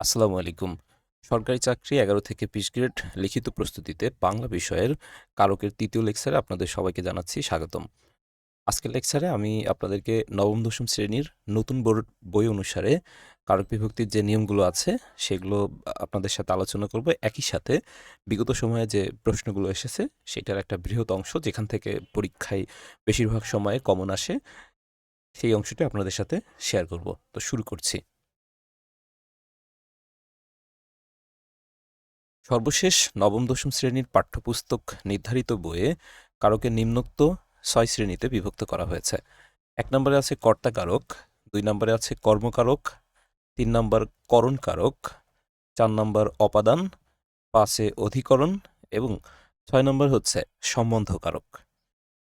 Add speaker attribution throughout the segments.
Speaker 1: আসসালামু আলাইকুম। সরকারি চাকরি ১১ থেকে ২০ গ্রেড লিখিত প্রস্তুতিতে বাংলা বিষয়ের কারকের তৃতীয় লেকচারে আপনাদের সবাইকে জানাচ্ছি স্বাগতম। আজকের লেকচারে আমি আপনাদেরকে নবম দশম শ্রেণির নতুন বই অনুসারে কারক বিভক্তির যে নিয়মগুলো আছে সেগুলো আপনাদের সাথে আলোচনা করব। একই সাথে বিগত সময়ে যে প্রশ্নগুলো এসেছে সেটার একটা বৃহৎ অংশ যেখান থেকে পরীক্ষায় বেশিরভাগ সময়ে কমন আসে, সেই অংশটি আপনাদের সাথে শেয়ার করব। তো শুরু করছি। সর্বশেষ নবম দশম শ্রেণির পাঠ্যপুস্তক নির্ধারিত বইয়ে কারকে নিম্নোক্ত ছয় শ্রেণীতে বিভক্ত করা হয়েছে। এক নম্বরে আছে কর্তা কারক, ২ নম্বরে আছে কর্মকারক, তিন নম্বর করণ কারক, ৪ নম্বর অপাদান, ৫ এ অধিকরণ এবং ছয় নম্বর হচ্ছে সম্বন্ধকারক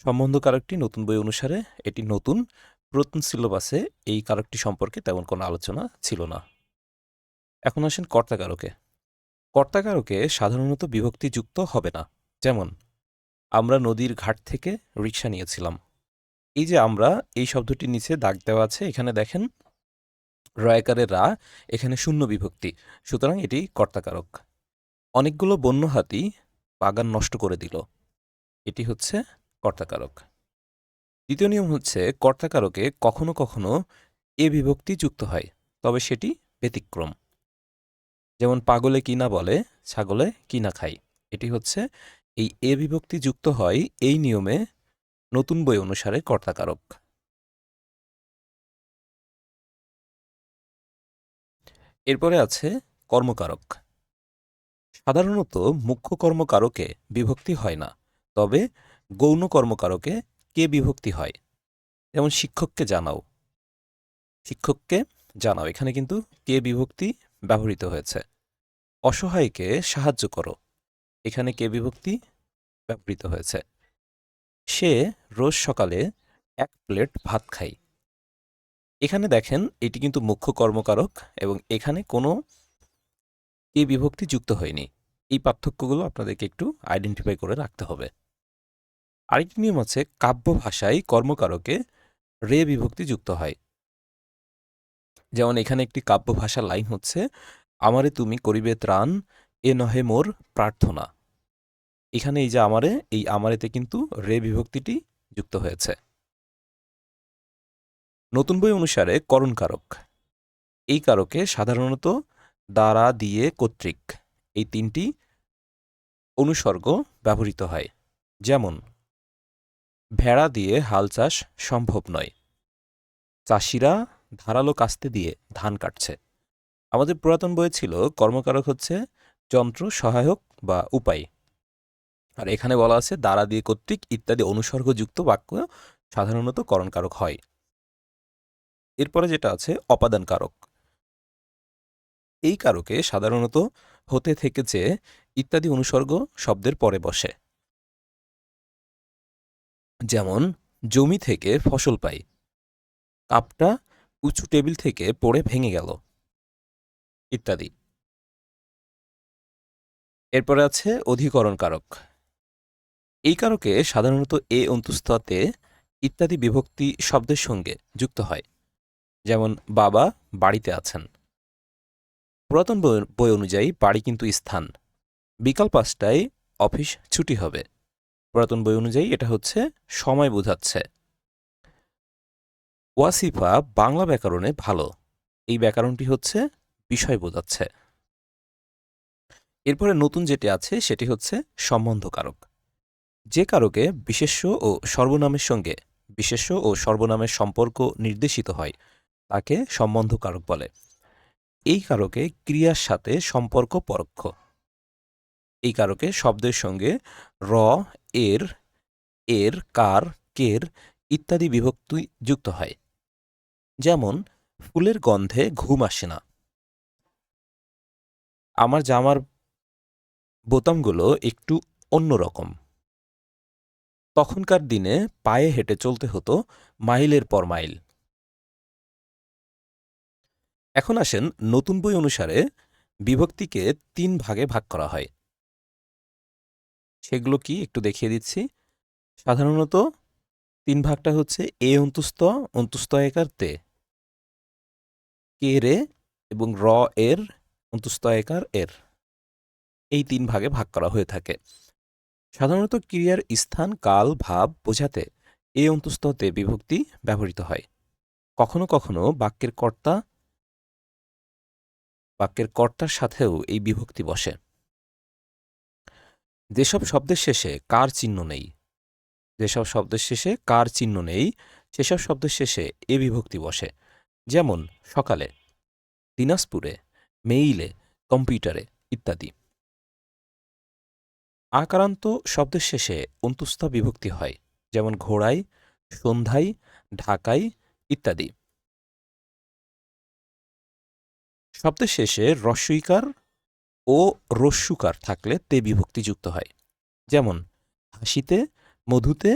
Speaker 1: সম্বন্ধকারকটি নতুন বই অনুসারে এটি নতুন, পুরাতন সিলেবাসে এই কারকটি সম্পর্কে তেমন কোনো আলোচনা ছিল না। এখন আসেন কর্তা কারকে। কর্তা কারকে সাধারণত বিভক্তি যুক্ত হবে না। যেমন, আমরা নদীর ঘাট থেকে রিক্সা নিয়েছিলাম। এই যে আমরা, এই শব্দটির নিচে দাগ দেওয়া আছে, এখানে দেখেন রয়াকারে রা এখানে শূন্য বিভক্তি, সুতরাং এটি কর্তাকারক অনেকগুলো বন্য হাতি বাগান নষ্ট করে দিল এটি হচ্ছে কর্তাকারক দ্বিতীয় নিয়ম হচ্ছে, কর্তাকারকে কখনো কখনো এ বিভক্তি যুক্ত হয়, তবে সেটি ব্যতিক্রম যেমন পাগলে কিনা বলে, ছাগলে কিনা খাই। এটি হচ্ছে এই এ বিভক্তি যুক্ত হয় এই নিয়মে নতুন বই অনুসারে কর্তাকারক। এরপরে আছে কর্মকারক। সাধারণত মুখ্য কর্মকারকে বিভক্তি হয় না, তবে গৌণ কর্মকারকে কে বিভক্তি হয়? যেমন শিক্ষককে জানাও। শিক্ষককে জানাও, এখানে কিন্তু কে বিভক্তি ব্যবহৃত হয়েছে। অসহায়কে সাহায্য করো। এখানে কে বিভক্তি? ব্যবহৃত হয়েছে। সে রোজ সকালে এক প্লেট ভাত খায়। এখানে দেখেন, এটি কিন্তু মুখ্য কর্মকারক এবং এখানে কোনো কে বিভক্তি যুক্ত হয়নি। এই পার্থক্যগুলো আপনাদেরকে একটু আইডেন্টিফাই করে রাখতে হবে। আরেকটি নিয়ম আছে, কাব্য ভাষায় কর্মকারকে রে বিভক্তি যুক্ত হয়। যেমন এখানে একটি কাব্য ভাষার লাইন হচ্ছে, আমারে তুমি করিবে ত্রাণ, এ নহে মোর প্রার্থনা। এখানে এই যে আমারে, এই আমারেতে কিন্তু রে বিভক্তিটি যুক্ত হয়েছে। নতুন বই অনুসারে করণ কারক। এই কারকে সাধারণত দ্বারা দিয়ে কর্তৃক এই তিনটি অনুসর্গ ব্যবহৃত হয়। যেমন, ভেড়া দিয়ে হাল চাষ সম্ভব নয়। চাষিরা ধারালো কাস্তে দিয়ে ধান কাটছে। আমাদের পুরাতন বইয়ে ছিল, কর্মকারক হচ্ছে যন্ত্র সহায়ক বা উপায়। আর এখানে বলা আছে দ্বারা দিয়ে কর্তৃক ইত্যাদি অনুসর্গযুক্ত বাক্য সাধারণত করণকারক হয়। এরপরে যেটা আছে অপাদান কারক এই কারকে সাধারণত হতে থেকে যে ইত্যাদি অনুসর্গ শব্দের পরে বসে। যেমন, জমি থেকে ফসল পাই। কাপটা উঁচু টেবিল থেকে পড়ে ভেঙে গেল। ইত্যাদি। এরপরে আছে অধিকরণ কারক এই কারকে সাধারণত এ অন্তুস্ততে ইত্যাদি বিভক্তি শব্দের সঙ্গে যুক্ত হয়। যেমন, বাবা বাড়িতে আছেন। পুরাতন বই অনুযায়ী বাড়ি কিন্তু স্থান। বিকাল পাঁচটায় অফিস ছুটি হবে। পুরাতন বই অনুযায়ী এটা হচ্ছে সময় বোঝাচ্ছে। ওয়াসিফা বাংলা ব্যাকরণে ভালো। এই ব্যাকরণটি হচ্ছে বিষয় বোঝাচ্ছে। এরপরে নতুন যেটি আছে, সেটি হচ্ছে সম্বন্ধকারক যে কারকে বিশেষ্য ও সর্বনামের সঙ্গে বিশেষ্য ও সর্বনামের সম্পর্ক নির্দেশিত হয়, তাকে সম্বন্ধকারক বলে। এই কারকে ক্রিয়ার সাথে সম্পর্ক পরোক্ষ। এই কারকে শব্দের সঙ্গে র, এর এর, কার, কের ইত্যাদি বিভক্তি যুক্ত হয়। যেমন, ফুলের গন্ধে ঘুম আসে না। আমার জামার বোতামগুলো একটু অন্যরকম তখনকার দিনে পায়ে হেঁটে চলতে হতো মাইলের পর মাইল। এখন আসেন নতুন বই অনুসারে বিভক্তিকে তিন ভাগে ভাগ করা হয়। সেগুলো কি একটু দেখিয়ে দিচ্ছি। সাধারণত তিন ভাগটা হচ্ছে এ অন্তুস্ত অন্তুস্ত একার তে। কে রে এবং র এর অন্তুস্তয়কার এর। এই তিন ভাগে ভাগ করা হয়ে থাকে। সাধারণত ক্রিয়ার স্থান, কাল, ভাব বোঝাতে এ অন্তুস্ততে বিভক্তি ব্যবহৃত হয়। কখনো কখনো বাক্যের কর্তা, বাক্যের কর্তার সাথেও এই বিভক্তি বসে। যেসব শব্দের শেষে কার চিহ্ন নেই, যেসব শব্দের শেষে কার চিহ্ন নেই, সেসব শব্দের শেষে এ বিভক্তি বসে। যেমন সকালে, দিনাজপুরে মেইলে কম্পিউটারে ইত্যাদি। আকারান্ত শব্দের শেষে অন্তুস্থ বিভক্তি হয়, যেমন ঘোড়ায়, সন্ধ্যায়, ঢাকায় ইত্যাদি। শব্দের শেষে রস্বইকার ও রস্যুকার থাকলে তে বিভক্তি যুক্ত হয়, যেমন হাসিতে, মধুতে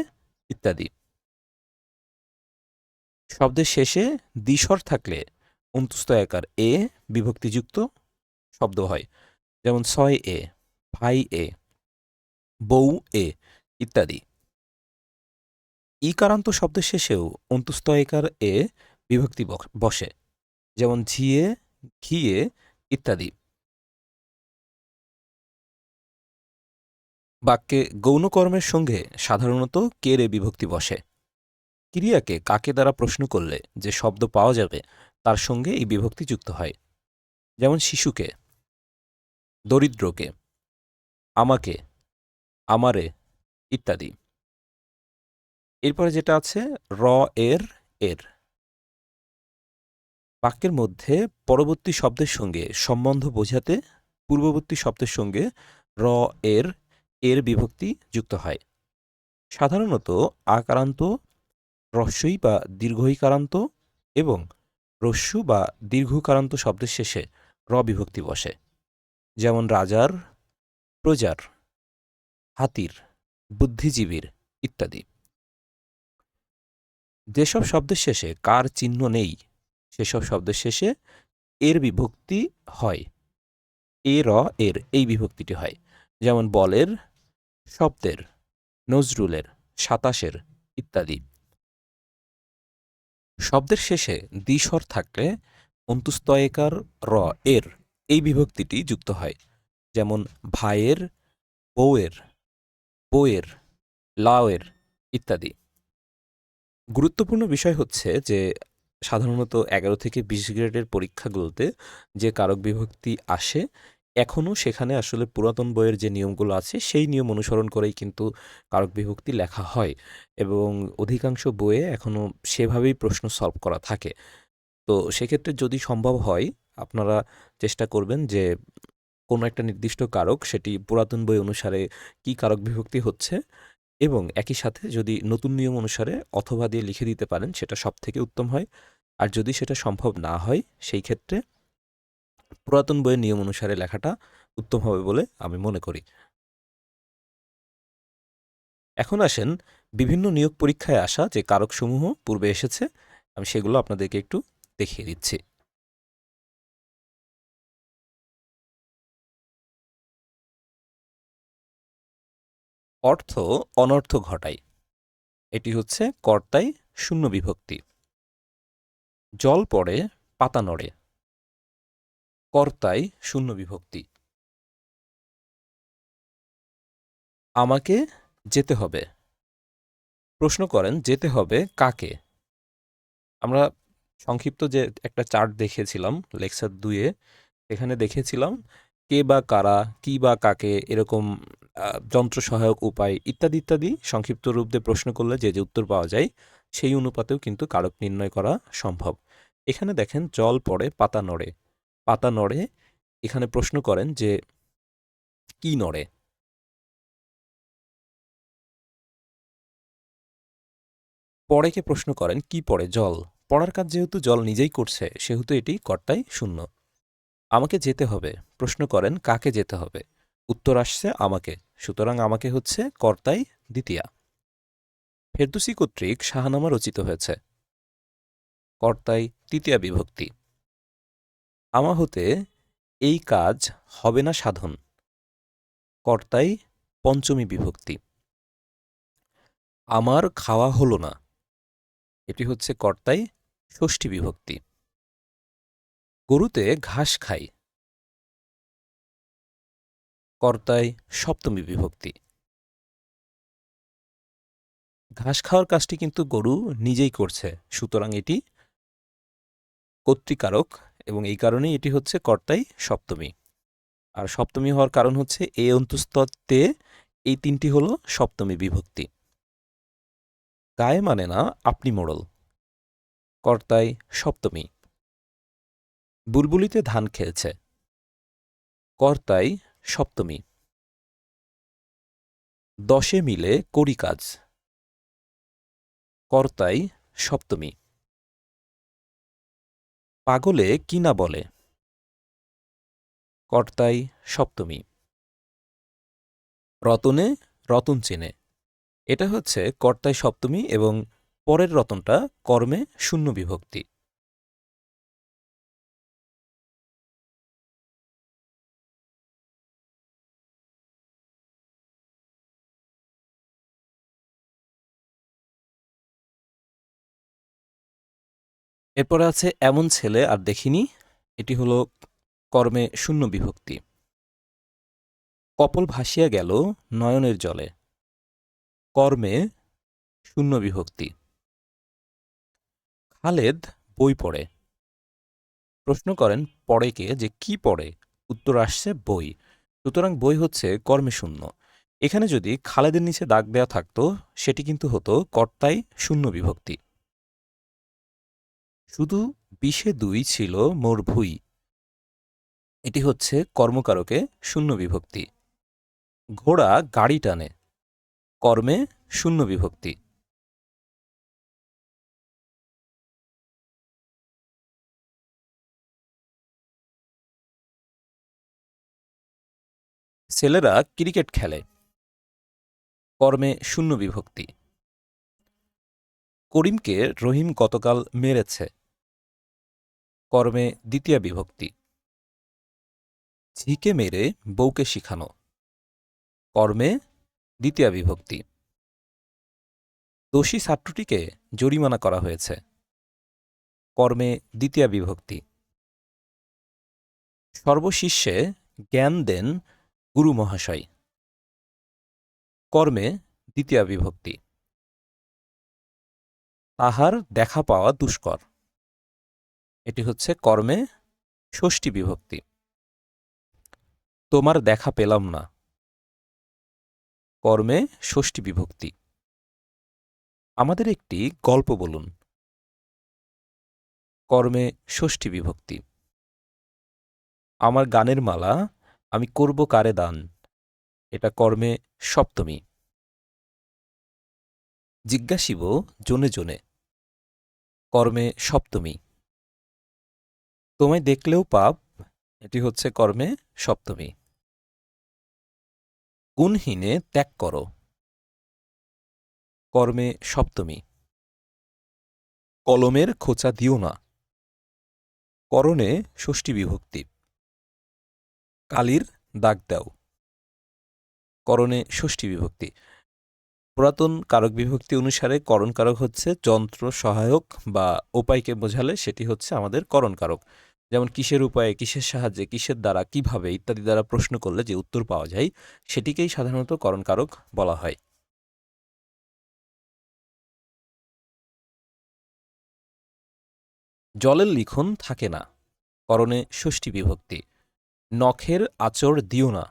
Speaker 1: ইত্যাদি। শব্দের শেষে দ্বিস্বর থাকলে অন্তুস্থ একার এ বিভক্তিযুক্ত শব্দ হয়। যেমন ছয় এ ভাই এ, বউ এ ইত্যাদি। ইকারান্ত শব্দের শেষেও অন্তুস্থ একার এ বিভক্তি বসে। যেমন ঝিয়ে ঘিয়ে ইত্যাদি। বাক্যে গৌণকর্মের সঙ্গে সাধারণত কেরে বিভক্তি বসে? ক্রিয়াকে কাকে দ্বারা প্রশ্ন করলে যে শব্দ পাওয়া যাবে, তার সঙ্গে এই বিভক্তি যুক্ত হয়। যেমন শিশুকে, দরিদ্রকে, আমাকে, আমারে ইত্যাদি। এরপরে যেটা আছে, র, এর এর। বাক্যের মধ্যে পরবর্তী শব্দের সঙ্গে সম্বন্ধ বোঝাতে পূর্ববর্তী শব্দের সঙ্গে র, এর এর বিভক্তি যুক্ত হয়। সাধারণত আকারান্ত রস্যই বা দীর্ঘইকারান্ত এবং রস্যু বা দীর্ঘকারান্ত শব্দের শেষে র বিভক্তি বসে। যেমন রাজার, প্রজার, হাতির, বুদ্ধিজীবীর ইত্যাদি। যেসব শব্দের শেষে কার চিহ্ন নেই, সেসব শব্দের শেষে এর বিভক্তি হয়। এ, র, এর এই বিভক্তিটি হয়। যেমন বলের, শব্দের, নজরুলের, সাতাশের ইত্যাদি। শব্দের শেষে দ্বিস্বর থাকলে অন্তুস্তয়কার র, এর এই বিভক্তিটি যুক্ত হয়। যেমন ভাইয়ের, বউয়ের বউয়ের, লাওয়ের ইত্যাদি। গুরুত্বপূর্ণ বিষয় হচ্ছে যে সাধারণত এগারো থেকে বিশ গ্রেডের পরীক্ষাগুলোতে যে কারক বিভক্তি আসে এখনও সেখানে আসলে পুরাতন বইয়ের যে নিয়মগুলো আছে, সেই নিয়ম অনুসরণ করেই কিন্তু কারক বিভক্তি লেখা হয় এবং অধিকাংশ বইয়ে এখনও সেভাবেই প্রশ্ন সলভ করা থাকে। তো সেক্ষেত্রে যদি সম্ভব হয়, আপনারা চেষ্টা করবেন যে কোনো একটা নির্দিষ্ট কারক সেটি পুরাতন বই অনুসারে কি কারক বিভক্তি হচ্ছে এবং একই সাথে যদি নতুন নিয়ম অনুসারে অথবা দিয়ে লিখে দিতে পারেন, সেটা সব থেকে উত্তম হয়। আর যদি সেটা সম্ভব না হয়, সেই ক্ষেত্রে পুরাতন বইয়ের নিয়ম অনুসারে লেখাটা উত্তম হবে বলে আমি মনে করি। এখন আসেন বিভিন্ন নিয়োগ পরীক্ষায় আসা যে কারকসমূহ পূর্বে এসেছে, আমি সেগুলো আপনাদেরকে একটু দেখিয়ে দিচ্ছি। অর্থ অনর্থ ঘটায় এটি হচ্ছে কর্তায় শূন্য বিভক্তি। জল পড়ে, পাতা নড়ে। কর্তায় শূন্য বিভক্তি। আমাকে যেতে হবে। প্রশ্ন করেন, যেতে হবে কাকে? আমরা সংক্ষিপ্ত যে একটা চার্ট দেখেছিলাম, লেকচার দুয়ে এখানে দেখেছিলাম কে বা কারা, কি বা কাকে এরকম যন্ত্র সহায়ক উপায় ইত্যাদি ইত্যাদি সংক্ষিপ্ত রূপ দিয়ে প্রশ্ন করলে যে যে উত্তর পাওয়া যায়, সেই অনুপাতেও কিন্তু কারক নির্ণয় করা সম্ভব। এখানে দেখেন, জল পড়ে, পাতা নড়ে। পাতা নড়ে, এখানে প্রশ্ন করেন যে, কি নড়ে? পড়েকে প্রশ্ন করেন, কি পড়ে? জল। পড়ার কাজ যেহেতু জল নিজেই করছে, সেহেতু এটি কর্তাই শূন্য। আমাকে যেতে হবে। প্রশ্ন করেন, কাকে যেতে হবে? উত্তর আসছে, আমাকে। সুতরাং আমাকে হচ্ছে কর্তাই দ্বিতীয়া। ফেরদুসি কর্তৃক শাহনামা রচিত হয়েছে। কর্তাই তৃতীয়া বিভক্তি। আমা হতে এই কাজ হবে না সাধন। কর্তাই পঞ্চমী বিভক্তি। আমার খাওয়া হলো না। এটি হচ্ছে কর্তাই ষষ্ঠী বিভক্তি। গরুতে ঘাস খাই। কর্তায় সপ্তমী বিভক্তি। ঘাস খাওয়ার কাজটি কিন্তু গরু নিজেই করছে, সুতরাং এটি কর্তৃকারক এবং এই কারণেই এটি হচ্ছে কর্তাই সপ্তমী। আর সপ্তমী হওয়ার কারণ হচ্ছে এ অন্তস্তত্ত্বে এই তিনটি হল সপ্তমী বিভক্তি। গায়ে মানে না, আপনি মোড়ল। কর্তায় সপ্তমী। বুলবুলিতে ধান খেয়েছে। কর্তায় সপ্তমী। দশে মিলে করি কাজ। কর্তাই সপ্তমী। পাগলে কি না বলে? কর্তাই সপ্তমী। রতনে রতন চেনে। এটা হচ্ছে কর্তায় সপ্তমী এবং পরের রতনটা কর্মে শূন্য বিভক্তি। এরপরে আছে এমন ছেলে, আর দেখিনি, এটি হলো কর্মে শূন্য বিভক্তি। কপল ভাসিয়া গেল নয়নের জলে। কর্মে শূন্য বিভক্তি। খালেদ বই পড়ে। প্রশ্ন করেন, পড়ে কে? যে কি পড়ে? উত্তর আসছে, বই। সুতরাং বই হচ্ছে কর্মে শূন্য। এখানে যদি খালেদের নিচে দাগ দেওয়া থাকতো, সেটি কিন্তু হতো কর্তাই শূন্য বিভক্তি। শুধু বিশে দুই ছিল মোর ভুই। এটি হচ্ছে কর্মকারকে শূন্য বিভক্তি। ঘোড়া গাড়ি টানে, কর্মে শূন্য বিভক্তি। ছেলেরা ক্রিকেট খেলে, কর্মে শূন্য বিভক্তি। করিমকে রহিম গতকাল মেরেছে কর্মে দ্বিতীয় বিভক্তি। ঝিকে মেরে বউকে শিখানো। কর্মে দ্বিতীয় বিভক্তি। দোষী ছাত্রটিকে জরিমানা করা হয়েছে। কর্মে দ্বিতীয় বিভক্তি। সর্বশিষ্যে জ্ঞান দেন গুরু মহাশয়। কর্মে দ্বিতীয় বিভক্তি। তাহার দেখা পাওয়া দুষ্কর। এটি হচ্ছে কর্মে ষষ্ঠী বিভক্তি। তোমার দেখা পেলাম না। কর্মে ষষ্ঠী বিভক্তি। আমাদের একটি গল্প বলুন। কর্মে ষষ্ঠী বিভক্তি। আমার গানের মালা, আমি করব কারে দান। এটা কর্মে সপ্তমী। জিজ্ঞাসিব জনে জনে। কর্মে সপ্তমী। তোমায় দেখলেও পাপ, এটি হচ্ছে কর্মে সপ্তমী। গুণহীনে ত্যাগ করো। কর্মে সপ্তমী। কলমের খোঁচা দিও না। করণে ষষ্ঠী বিভক্তি। কালির দাগ দাও। করণে ষষ্ঠী বিভক্তি। পুরাতন কারক বিভক্তি অনুসারে করণ কারক হচ্ছে যন্ত্র সহায়ক বা উপায়কে বোঝালে সেটি হচ্ছে আমাদের করণ কারক। যেমন কিসের উপায়ে, কিসের সাহায্যে, কিসের দ্বারা, কীভাবে ইত্যাদি দ্বারা প্রশ্ন করলে যে উত্তর পাওয়া যায়, সেটিকেই সাধারণত করণ কারক বলা হয়। জলের লিখন থাকে না, করণে ষষ্ঠী বিভক্তি, নখের আচর দিও না,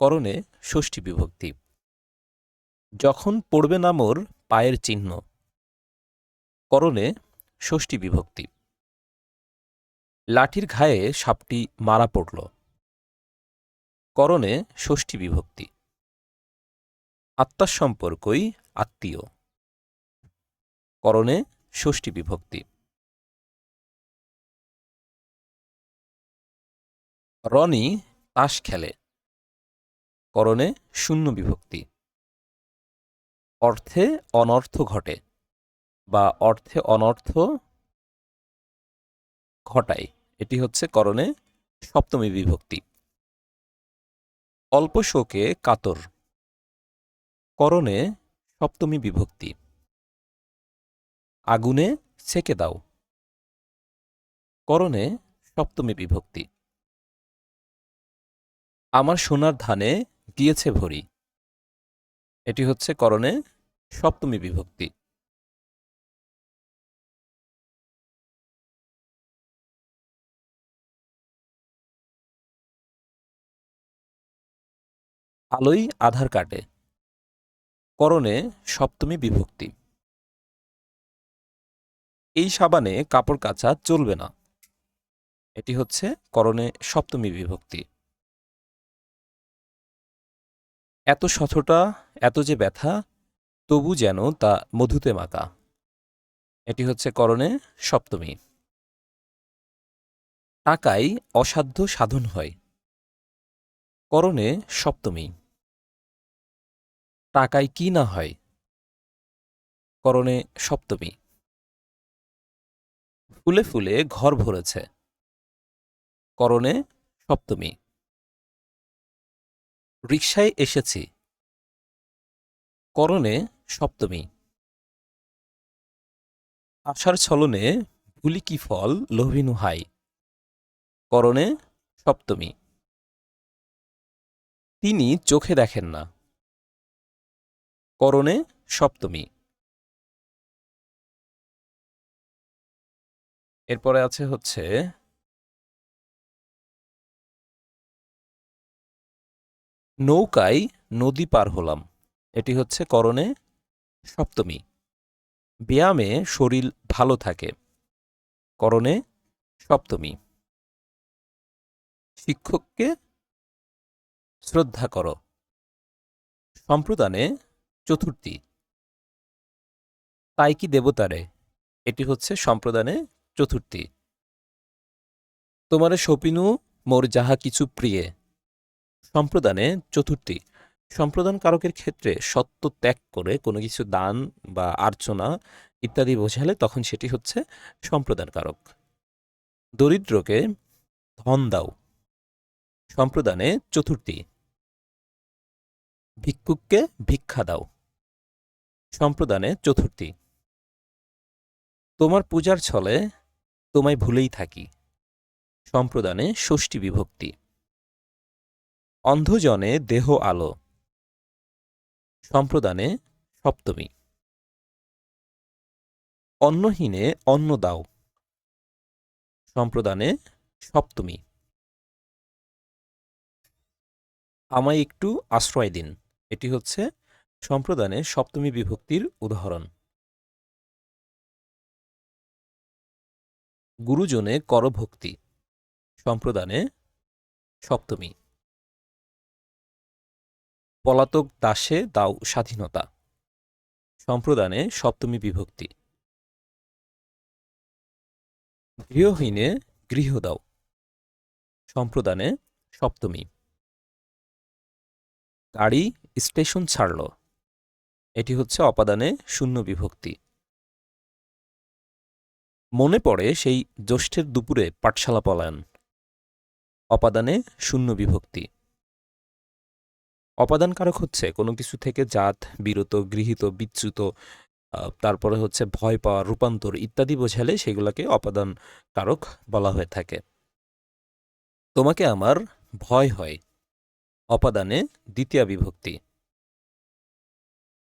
Speaker 1: করণে ষষ্ঠী বিভক্তি। যখন পড়বে না মোর পায়ের চিহ্ন, করণে ষষ্ঠী বিভক্তি। লাঠির ঘায়ে সাপটি মারা পড়ল। করণে ষষ্ঠী বিভক্তি। আত্মার সম্পর্কই আত্মীয়। করণে ষষ্ঠী বিভক্তি। রনি তাস খেলে। করণে শূন্য বিভক্তি। অর্থে অনর্থ ঘটে বা অর্থে অনর্থ ঘটায়। এটি হচ্ছে করণে সপ্তমী বিভক্তি। অল্প শোকে কাতর। করণে সপ্তমী বিভক্তি। আগুনে সেকে দাও। করণে সপ্তমী বিভক্তি। আমার সোনার ধানে গিয়েছে ভরি। এটি হচ্ছে করণে সপ্তমী বিভক্তি। আলোই আধার কাটে। করণে সপ্তমী বিভক্তি। এই সাবানে কাপড় কাচা চলবে না। এটি হচ্ছে করণে সপ্তমী বিভক্তি। এত শঠটা এত যে ব্যথা, তবু যেন তা মধুতে মাকা এটি হচ্ছে করণে সপ্তমী। টাকায় অসাধ্য সাধন হয়। করণে সপ্তমী। টাকায় কি না হয়। করণে সপ্তমী। ফুলে ফুলে ঘর ভরেছে। করণে সপ্তমী। রিকশায় এসেছি। করণে সপ্তমী। আশার ছলনে ভুলি কি ফল লোভিনু হাই। করণে সপ্তমী। তিনি চোখে দেখেন না। করণে সপ্তমী। এরপরে আছে হচ্ছে নৌকায় নদী পার হলাম। এটি হচ্ছে করণে সপ্তমী। ব্যায়ামে শরীর ভালো থাকে। করণে সপ্তমী। শিক্ষককে শ্রদ্ধা করো। সম্প্রদানে চতুর্থী। তাই কি দেবতারে? এটি হচ্ছে সম্প্রদানে চতুর্থী। তোমার সপিনু মোর যাহা কিছু প্রিয়ে। সম্প্রদানে চতুর্থী। সম্প্রদান কারকের ক্ষেত্রে সত্য ত্যাগ করে কোনো কিছু দান বা আর্চনা ইত্যাদি বোঝালে তখন সেটি হচ্ছে সম্প্রদান কারক। দরিদ্রকে ধন দাও। সম্প্রদানে চতুর্থী। ভিক্ষুককে ভিক্ষা দাও। সম্প্রদানে চতুর্থী। তোমার পূজার ছলে তোমায় ভুলেই থাকি। সম্প্রদানে ষষ্ঠী বিভক্তি। অন্ধজনে দেহ আলো। সম্প্রদানে সপ্তমী। অন্নহীনে অন্ন দাও। সম্প্রদানে সপ্তমী। আমায় একটু আশ্রয় দিন। এটি হচ্ছে সম্প্রদানে সপ্তমী বিভক্তির উদাহরণ। গুরুজনে করভক্তি, সম্প্রদানে সপ্তমী। পলাতক দাসে দাও স্বাধীনতা, সম্প্রদানে সপ্তমী বিভক্তি। গৃহহীনে গৃহ দাও, সম্প্রদানে সপ্তমী। গাড়ি স্টেশন ছাড়ল। এটি হচ্ছে অপাদানে শূন্য বিভক্তি। মনে পড়ে সেই জ্যৈষ্ঠের দুপুরে পাঠশালা পলায়ন। অপাদানে শূন্য বিভক্তি। অপাদানকারক হচ্ছে কোনো কিছু থেকে জাত, বিরত, গৃহীত, বিচ্যুত তারপরে হচ্ছে ভয় পাওয়া, রূপান্তর ইত্যাদি বোঝালে সেগুলোকে অপাদান কারক বলা হয়ে থাকে। তোমাকে আমার ভয় হয়। অপাদানে দ্বিতীয় বিভক্তি।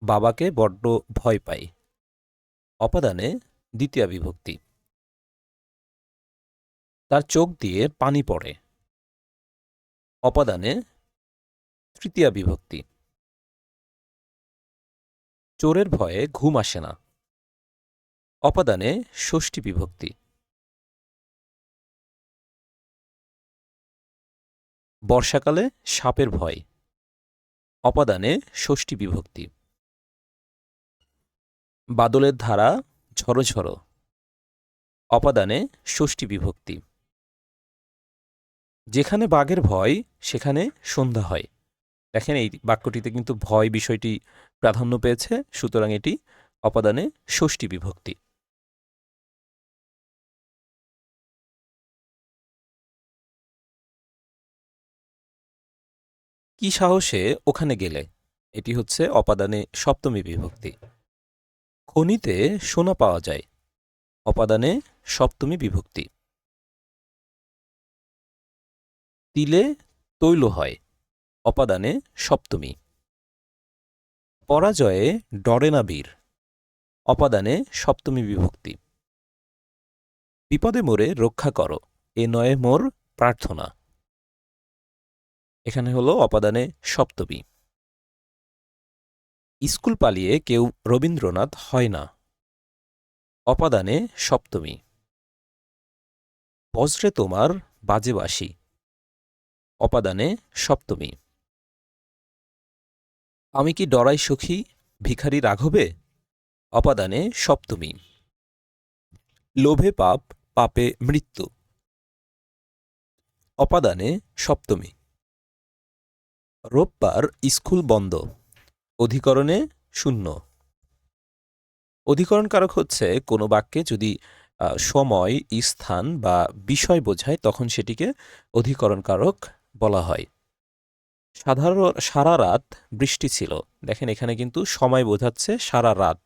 Speaker 1: বাবাকে বড্ড ভয় পাই অপাদানে দ্বিতীয় বিভক্তি। তার চোখ দিয়ে পানি পড়ে। অপাদানে তৃতীয়া বিভক্তি। চোরের ভয়ে ঘুম আসে না। অপাদানে ষষ্ঠী বিভক্তি। বর্ষাকালে সাপের ভয়। অপাদানে ষষ্ঠী বিভক্তি। বাদলের ধারা ঝড়ো ঝড়ো অপাদানে ষষ্ঠী বিভক্তি। যেখানে বাঘের ভয়, সেখানে সন্ধ্যা হয়। দেখেন এই বাক্যটিতে কিন্তু ভয় বিষয়টি প্রাধান্য পেয়েছে, সুতরাং এটি অপাদানে ষষ্ঠী বিভক্তি। কি সাহসে ওখানে গেলে? এটি হচ্ছে অপাদানে সপ্তমী বিভক্তি। খনিতে সোনা পাওয়া যায়। অপাদানে সপ্তমী বিভক্তি। তিলে তৈল হয়। অপাদানে সপ্তমী। পরাজয়ে ডরে না বীর। অপাদানে সপ্তমী বিভক্তি। বিপদে মোরে রক্ষা করো। এ নয় মোর প্রার্থনা। এখানে হলো অপাদানে সপ্তমী। স্কুল পালিয়ে কেউ রবীন্দ্রনাথ হয় না। অপাদানে সপ্তমী। বজ্রে তোমার বাজে বাসি অপাদানে সপ্তমী। আমি কি ডরাই সখী, ভিখারি রাঘবে? অপাদানে সপ্তমী। লোভে পাপ, পাপে মৃত্যু। অপাদানে সপ্তমী। রোববার স্কুল বন্ধ। অধিকরণে শূন্য। অধিকরণ কারক হচ্ছে কোনো বাক্যে যদি সময়, স্থান বা বিষয় বোঝায়, তখন সেটিকে অধিকরণ কারক বলা হয়। সাধারণ, সারা রাত বৃষ্টি ছিল। দেখেন এখানে কিন্তু সময় বোঝাচ্ছে সারা রাত।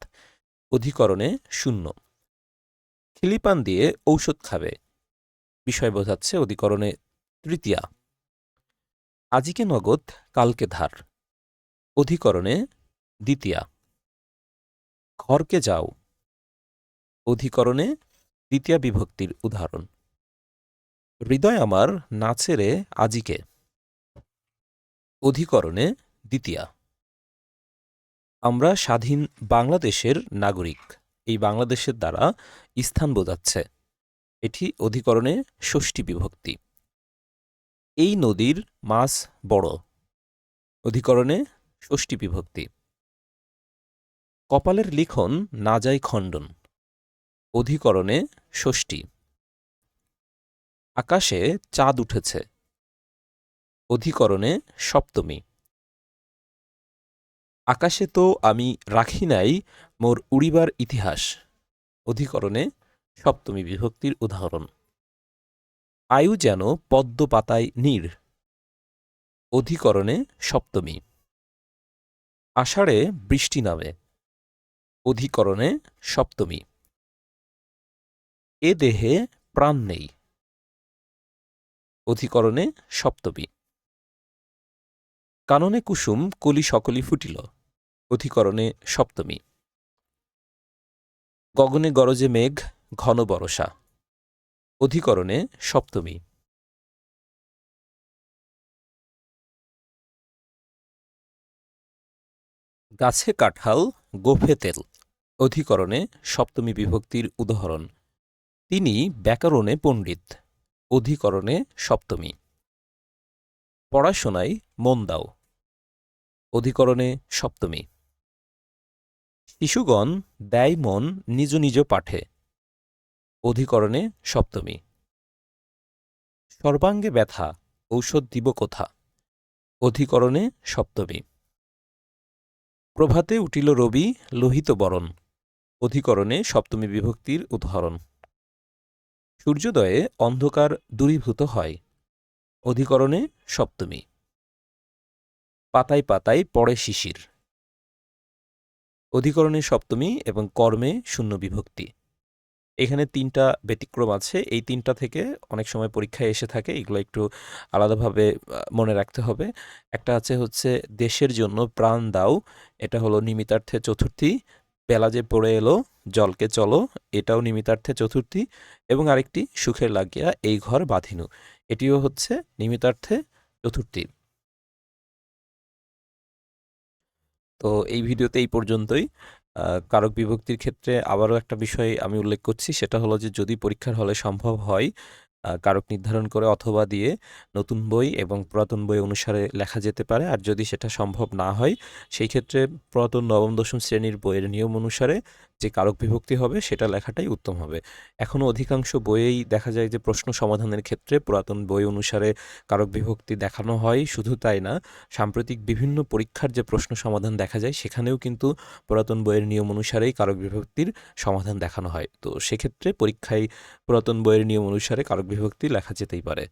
Speaker 1: অধিকরণে শূন্য। খিলিপান দিয়ে ঔষধ খাবে। বিষয় বোঝাচ্ছে অধিকরণে তৃতীয়া। আজিকে নগদ, কালকে ধার। অধিকরণে দ্বিতীয়া। ঘরকে যাও। অধিকরণে দ্বিতীয় বিভক্তির উদাহরণ। হৃদয় আমার নাচেরে আজিকে। অধিকরণে দ্বিতীয়া। আমরা স্বাধীন বাংলাদেশের নাগরিক। এই বাংলাদেশের দ্বারা স্থান বোঝাচ্ছে। এটি অধিকরণে ষষ্ঠী বিভক্তি। এই নদীর মাছ বড়। অধিকরণে ষষ্ঠী বিভক্তি। কপালের লিখন না যায় খণ্ডন। অধিকরণে ষষ্ঠী। আকাশে চাঁদ উঠেছে। অধিকরণে সপ্তমী। আকাশে তো আমি রাখি নাই মোর উড়িবার ইতিহাস। অধিকরণে সপ্তমী বিভক্তির উদাহরণ। আয়ু যেন পদ্ম পাতায় নীর। অধিকরণে সপ্তমী। আষাঢ়ে বৃষ্টি নামে। অধিকরণে সপ্তমী। এ দেহে প্রাণ নেই। অধিকরণে সপ্তমী। কাননে কুসুম কলি সকলি ফুটিল। অধিকরণে সপ্তমী। গগনে গরজে মেঘ ঘন বরষা। অধিকরণে সপ্তমী। গাছে কাঁঠাল, গোফে তেল। অধিকরণে সপ্তমী বিভক্তির উদাহরণ। তিনি ব্যাকরণে পণ্ডিত। অধিকরণে সপ্তমী। পড়াশোনায় মন দাও। অধিকরণে সপ্তমী। শিশুগণ দেয় মন নিজ নিজ পাঠে। অধিকরণে সপ্তমী। সর্বাঙ্গে ব্যথা, ঔষধ দিব কোথা? অধিকরণে সপ্তমী। প্রভাতে উঠিল রবি, লোহিত বরণ। অধিকরণে সপ্তমী বিভক্তির উদাহরণ। সূর্যোদয়ে অন্ধকার দূরীভূত হয়। অধিকরণে সপ্তমী। পাতায় পাতায় পড়ে শিশির। অধিকরণে সপ্তমী এবং কর্মে শূন্য বিভক্তি। এখানে তিনটা ব্যতিক্রম আছে। এই তিনটা থেকে অনেক সময় পরীক্ষায় এসে থাকে, এগুলো একটু আলাদাভাবে মনে রাখতে হবে। একটা আছে হচ্ছে, দেশের জন্য প্রাণ দাও। এটা হলো নিমিতার্থে চতুর্থী। বেলা যে পড়ে এলো, জলকে চলো, এটাও নিমিতার্থে চতুর্থী। এবং আরেকটি, সুখের লাগিয়া এই ঘর বাঁধিনু। এটিও হচ্ছে নিমিতার্থে চতুর্থী। তো এই ভিডিওতে এই পর্যন্তই। কারক বিভক্তির ক্ষেত্রে আবারও একটা বিষয় আমি উল্লেখ করছি, সেটা হলো যে যদি পরীক্ষার হলে সম্ভব হয় কারক নির্ধারণ করে অথবা দিয়ে নতুন বই এবং পুরাতন বই অনুসারে লেখা যেতে পারে। আর যদি সেটা সম্ভব না হয়, সেই ক্ষেত্রে পুরাতন নবম, দশম শ্রেণির বইয়ের নিয়ম অনুসারে যে কারক বিভক্তি হবে, সেটা লেখাটাই উত্তম হবে। এখনও অধিকাংশ বইয়েই দেখা যায় যে প্রশ্ন সমাধানের ক্ষেত্রে পুরাতন বই অনুসারে কারক বিভক্তি দেখানো হয়, শুধু তাই না, সাম্প্রতিক বিভিন্ন পরীক্ষার যে প্রশ্ন সমাধান দেখা যায়, সেখানেও কিন্তু পুরাতন বইয়ের নিয়ম অনুসারেই কারক বিভক্তির সমাধান দেখানো হয়। তো সেক্ষেত্রে পরীক্ষায় পুরাতন বইয়ের নিয়ম অনুসারে কারক বিভক্তি লেখা যেতেই পারে।